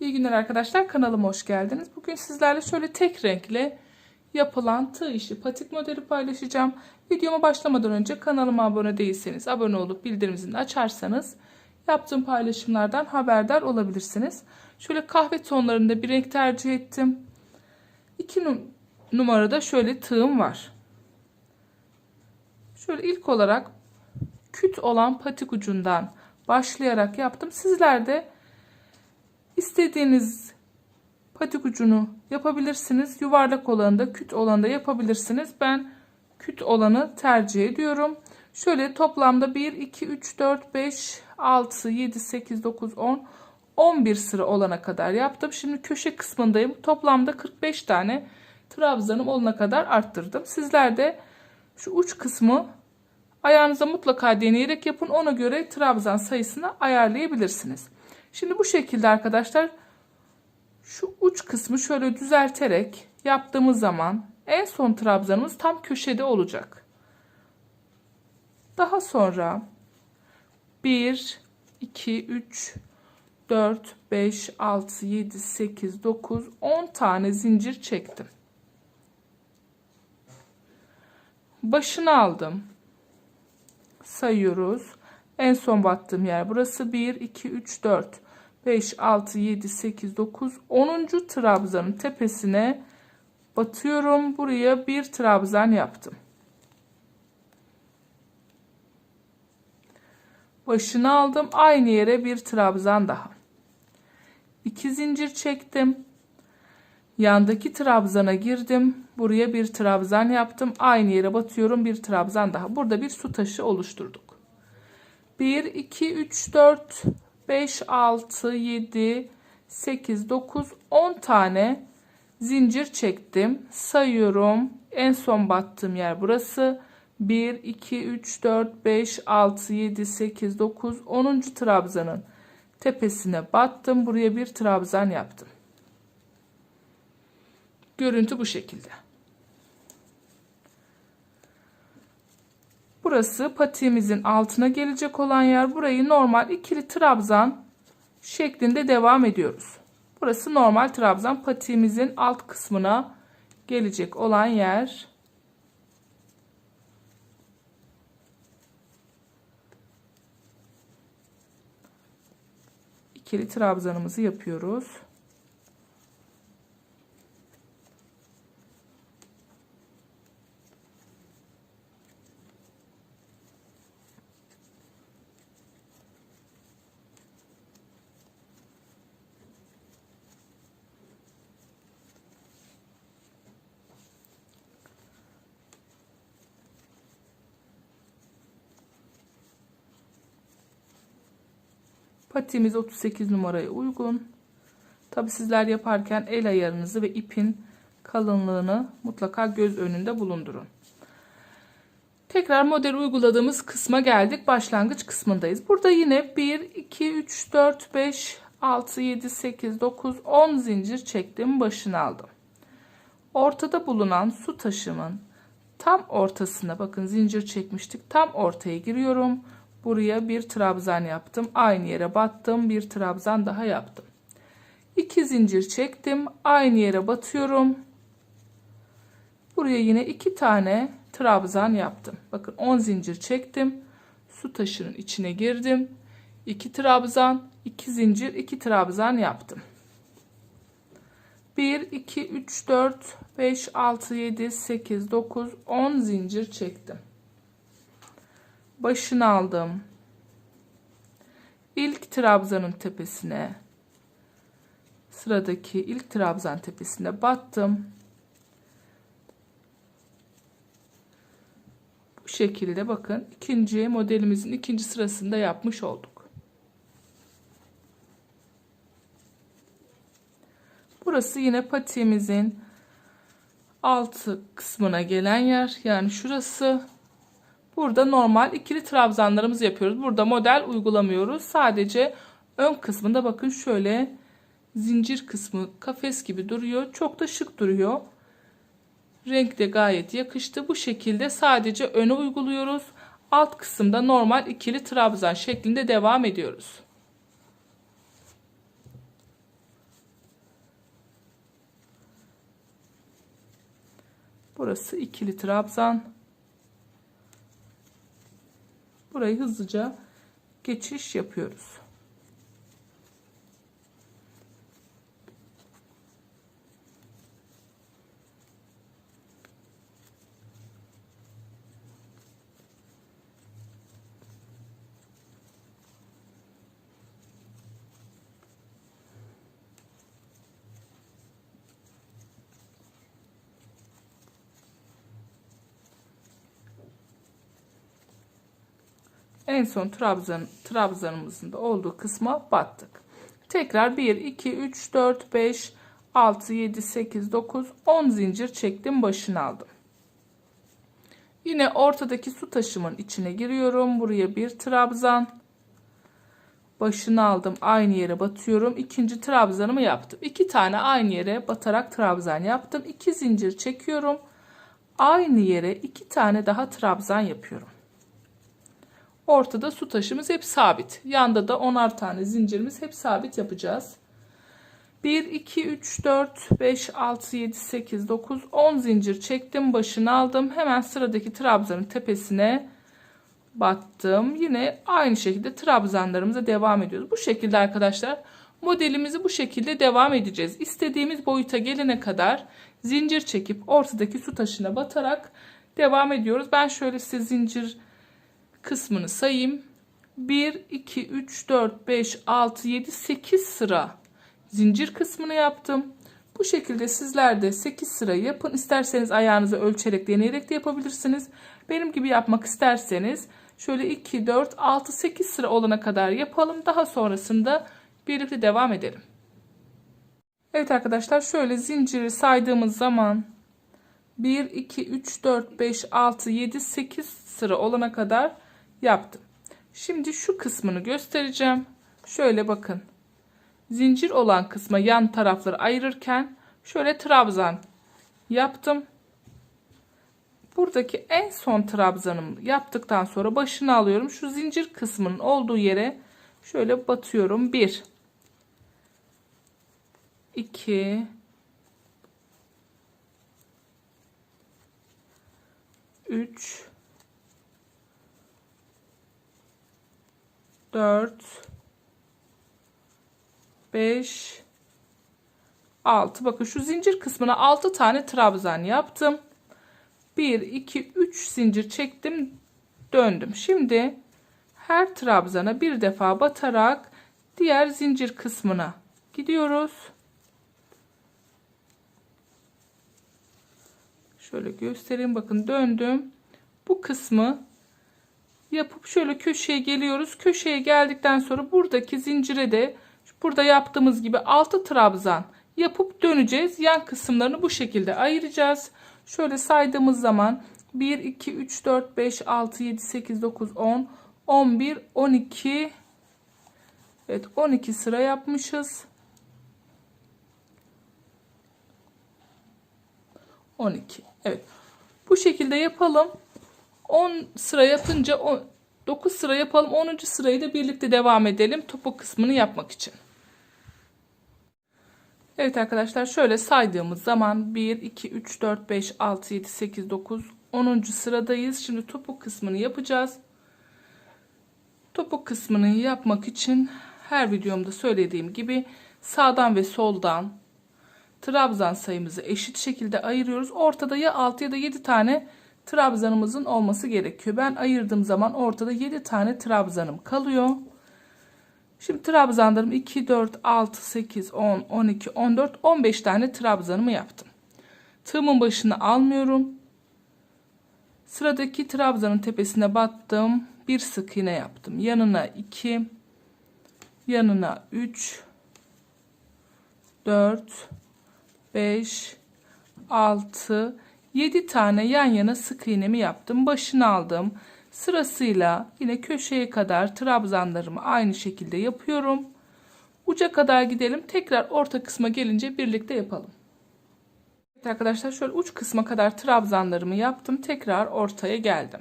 İyi günler arkadaşlar kanalıma hoş geldiniz. Bugün sizlerle şöyle tek renkle yapılan tığ işi patik modeli paylaşacağım. Videoma başlamadan önce kanalıma abone değilseniz abone olup bildirim açarsanız yaptığım paylaşımlardan haberdar olabilirsiniz. Şöyle kahve tonlarında bir renk tercih ettim. 2 numarada şöyle tığım var. Şöyle ilk olarak küt olan patik ucundan başlayarak yaptım. Sizler de istediğiniz patik ucunu yapabilirsiniz. Yuvarlak olanı da küt olanı da yapabilirsiniz. Ben küt olanı tercih ediyorum. Şöyle toplamda 1, 2, 3, 4, 5, 6, 7, 8, 9, 10, 11 sıra olana kadar yaptım. Şimdi köşe kısmındayım. Toplamda 45 tane trabzanım olana kadar arttırdım. Sizler de şu uç kısmı ayağınıza mutlaka deneyerek yapın. Ona göre trabzan sayısını ayarlayabilirsiniz. Şimdi bu şekilde arkadaşlar şu uç kısmı şöyle düzelterek yaptığımız zaman en son trabzanımız tam köşede olacak. Daha sonra 1, 2, 3, 4, 5, 6, 7, 8, 9, 10 tane zincir çektim. Başını aldım. Sayıyoruz. En son battığım yer burası 1, 2, 3, 4, 5, 6, 7, 8, 9, 10. trabzanın tepesine batıyorum. Buraya bir trabzan yaptım. Başını aldım. Aynı yere bir trabzan daha. 2 zincir çektim. Yandaki trabzana girdim. Buraya bir trabzan yaptım. Aynı yere batıyorum. Bir trabzan daha. Burada bir su taşı oluşturduk. 1, 2, 3, 4, 5, 6, 7, 8, 9, 10 tane zincir çektim. Sayıyorum. En son battığım yer burası. 1, 2, 3, 4, 5, 6, 7, 8, 9, 10. trabzanın tepesine battım. Buraya bir trabzan yaptım. Görüntü bu şekilde. Burası patiğimizin altına gelecek olan yer. Burayı normal ikili trabzan şeklinde devam ediyoruz. Burası normal trabzan patiğimizin alt kısmına gelecek olan yer. İkili trabzanımızı yapıyoruz. Patiğimiz 38 numaraya uygun. Tabi sizler yaparken el ayarınızı ve ipin kalınlığını mutlaka göz önünde bulundurun. Tekrar model uyguladığımız kısma geldik. Başlangıç kısmındayız. Burada yine 1, 2, 3, 4, 5, 6, 7, 8, 9, 10 zincir çektim. Başını aldım. Ortada bulunan su taşımın tam ortasına bakın zincir çekmiştik. Tam ortaya giriyorum. Buraya bir trabzan yaptım. Aynı yere battım. Bir trabzan daha yaptım. İki zincir çektim. Aynı yere batıyorum. Buraya yine iki tane trabzan yaptım. Bakın 10 zincir çektim. Su taşının içine girdim. 2 trabzan, 2 zincir, 2 trabzan yaptım. 1 2 3 4 5 6 7 8 9 10 zincir çektim başını aldım. İlk trabzanın tepesine sıradaki ilk trabzan tepesine battım. Bu şekilde bakın ikinci modelimizin ikinci sırasında yapmış olduk. Burası yine patiğimizin altı kısmına gelen yer. Yani şurası Burada normal ikili trabzanlarımızı yapıyoruz. Burada model uygulamıyoruz. Sadece ön kısmında bakın şöyle zincir kısmı kafes gibi duruyor. Çok da şık duruyor. Renk de gayet yakıştı. Bu şekilde sadece öne uyguluyoruz. Alt kısımda normal ikili trabzan şeklinde devam ediyoruz. Burası ikili trabzan. Burayı hızlıca geçiş yapıyoruz. En son trabzan, trabzanımızın da olduğu kısma battık. Tekrar 1, 2, 3, 4, 5, 6, 7, 8, 9, 10 zincir çektim. Başını aldım. Yine ortadaki su taşımın içine giriyorum. Buraya bir trabzan. Başını aldım. Aynı yere batıyorum. İkinci trabzanımı yaptım. İki tane aynı yere batarak trabzan yaptım. İki zincir çekiyorum. Aynı yere iki tane daha trabzan yapıyorum. Ortada su taşımız hep sabit. Yanda da 10'ar tane zincirimiz hep sabit yapacağız. 1, 2, 3, 4, 5, 6, 7, 8, 9, 10 zincir çektim. Başını aldım. Hemen sıradaki trabzanın tepesine battım. Yine aynı şekilde trabzanlarımıza devam ediyoruz. Bu şekilde arkadaşlar modelimizi bu şekilde devam edeceğiz. İstediğimiz boyuta gelene kadar zincir çekip ortadaki su taşına batarak devam ediyoruz. Ben şöyle size zincir kısmını sayayım. 1, 2, 3, 4, 5, 6, 7, 8 sıra zincir kısmını yaptım. Bu şekilde sizler de 8 sıra yapın. İsterseniz ayağınızı ölçerek deneyerek de yapabilirsiniz. Benim gibi yapmak isterseniz şöyle 2, 4, 6, 8 sıra olana kadar yapalım. Daha sonrasında birlikte devam edelim. Evet arkadaşlar şöyle zinciri saydığımız zaman 1, 2, 3, 4, 5, 6, 7, 8 sıra olana kadar yaptım. Şimdi şu kısmını göstereceğim. Şöyle bakın. Zincir olan kısma yan tarafları ayırırken şöyle trabzan yaptım. Buradaki en son trabzanımı yaptıktan sonra başını alıyorum. Şu zincir kısmının olduğu yere şöyle batıyorum. 1 2 3 4 5 6 bakın şu zincir kısmına 6 tane trabzan yaptım. 1 2 3 zincir çektim döndüm. Şimdi her trabzana bir defa batarak diğer zincir kısmına gidiyoruz. Şöyle göstereyim. Bakın döndüm. Bu kısmı yapıp şöyle köşeye geliyoruz. Köşeye geldikten sonra buradaki zincire de burada yaptığımız gibi 6 trabzan yapıp döneceğiz. Yan kısımlarını bu şekilde ayıracağız. Şöyle saydığımız zaman 1, 2, 3, 4, 5, 6, 7, 8, 9, 10, 11, 12 Evet 12 sıra yapmışız. 12. Evet. Bu şekilde yapalım. 10 sıra yapınca 9 sıra yapalım. 10. sırayı da birlikte devam edelim. Topuk kısmını yapmak için. Evet arkadaşlar şöyle saydığımız zaman 1, 2, 3, 4, 5, 6, 7, 8, 9, 10. sıradayız. Şimdi topuk kısmını yapacağız. Topuk kısmını yapmak için her videomda söylediğim gibi sağdan ve soldan trabzan sayımızı eşit şekilde ayırıyoruz. Ortada ya 6 ya da 7 tane trabzanımızın olması gerekiyor. Ben ayırdığım zaman ortada 7 tane trabzanım kalıyor. Şimdi trabzanlarım 2, 4, 6, 8, 10, 12, 14, 15 tane trabzanımı yaptım. Tığımın başını almıyorum. Sıradaki trabzanın tepesine battım. Bir sık iğne yaptım. Yanına 2, yanına 3, 4, 5, 6, 7 tane yan yana sık iğnemi yaptım. Başını aldım. Sırasıyla yine köşeye kadar trabzanlarımı aynı şekilde yapıyorum. Uca kadar gidelim. Tekrar orta kısma gelince birlikte yapalım. Evet arkadaşlar şöyle uç kısma kadar trabzanlarımı yaptım. Tekrar ortaya geldim.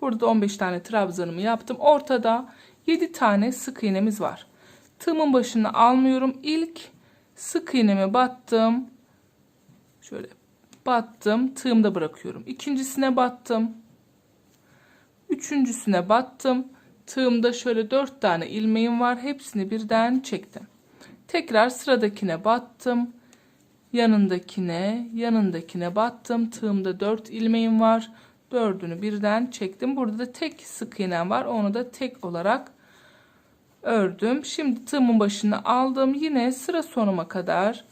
Burada 15 tane trabzanımı yaptım. Ortada 7 tane sık iğnemiz var. Tığımın başını almıyorum. İlk sık iğnemi battım. Şöyle battım tığımda bırakıyorum. İkincisine battım. Üçüncüsüne battım. Tığımda şöyle dört tane ilmeğim var. Hepsini birden çektim. Tekrar sıradakine battım. Yanındakine yanındakine battım. Tığımda 4 ilmeğim var. Dördünü birden çektim. Burada da tek sık iğnem var. Onu da tek olarak ördüm. Şimdi tığımın başını aldım. Yine sıra sonuma kadar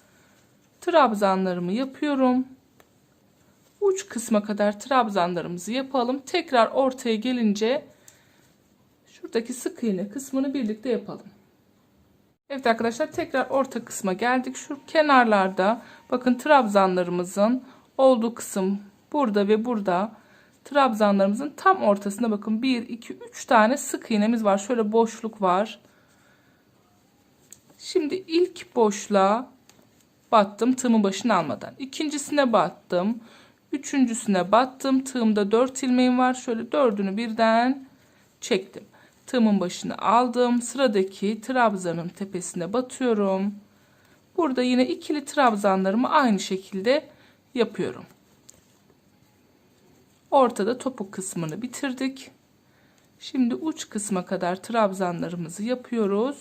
trabzanlarımı yapıyorum uç kısma kadar trabzanlarımızı yapalım tekrar ortaya gelince şuradaki sık iğne kısmını birlikte yapalım Evet arkadaşlar tekrar orta kısma geldik. Şu kenarlarda bakın trabzanlarımızın olduğu kısım burada ve burada trabzanlarımızın tam ortasında bakın 1 2 3 tane sık iğnemiz var. Şöyle boşluk var. Şimdi ilk boşluğa battım tığımın başını almadan. İkincisine battım. Üçüncüsüne battım. Tığımda 4 ilmeğim var. Şöyle dördünü birden çektim tığımın başını aldım. Sıradaki trabzanın tepesine batıyorum. Burada yine ikili trabzanlarımı aynı şekilde yapıyorum. Ortada topuk kısmını bitirdik. Şimdi uç kısma kadar trabzanlarımızı yapıyoruz.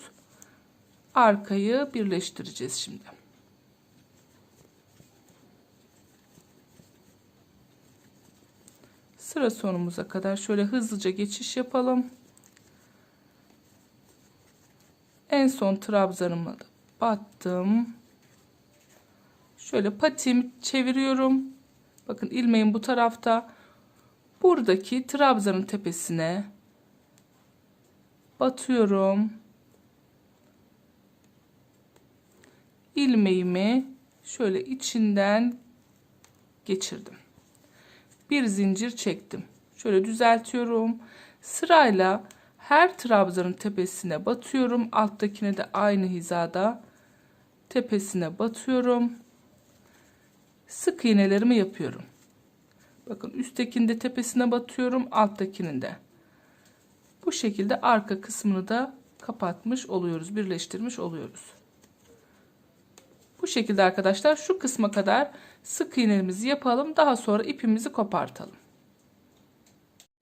Arkayı birleştireceğiz şimdi. Sıra sonumuza kadar şöyle hızlıca geçiş yapalım. En son trabzanıma da battım. Şöyle patiğimi çeviriyorum. Bakın ilmeğim bu tarafta. Buradaki trabzanın tepesine batıyorum. ilmeğimi şöyle içinden geçirdim. Bir zincir çektim. Şöyle düzeltiyorum. Sırayla her trabzanın tepesine batıyorum. Alttakine de aynı hizada tepesine batıyorum. Sık iğnelerimi yapıyorum. Bakın üsttekinde tepesine batıyorum. Alttakinin de. Bu şekilde arka kısmını da kapatmış oluyoruz. Birleştirmiş oluyoruz. Bu şekilde arkadaşlar şu kısma kadar sık iğnelerimizi yapalım. Daha sonra ipimizi kopartalım.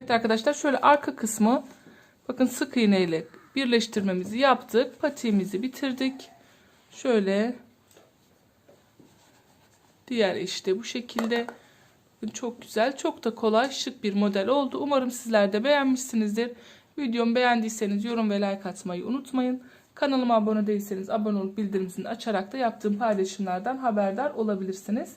Evet arkadaşlar şöyle arka kısmı Bakın sık iğne ile birleştirmemizi yaptık. Patiğimizi bitirdik. Şöyle diğer işte bu şekilde çok güzel çok da kolay şık bir model oldu. Umarım sizler de beğenmişsinizdir. Videomu beğendiyseniz yorum ve like atmayı unutmayın. Kanalıma abone değilseniz abone olup bildirimini açarak da yaptığım paylaşımlardan haberdar olabilirsiniz.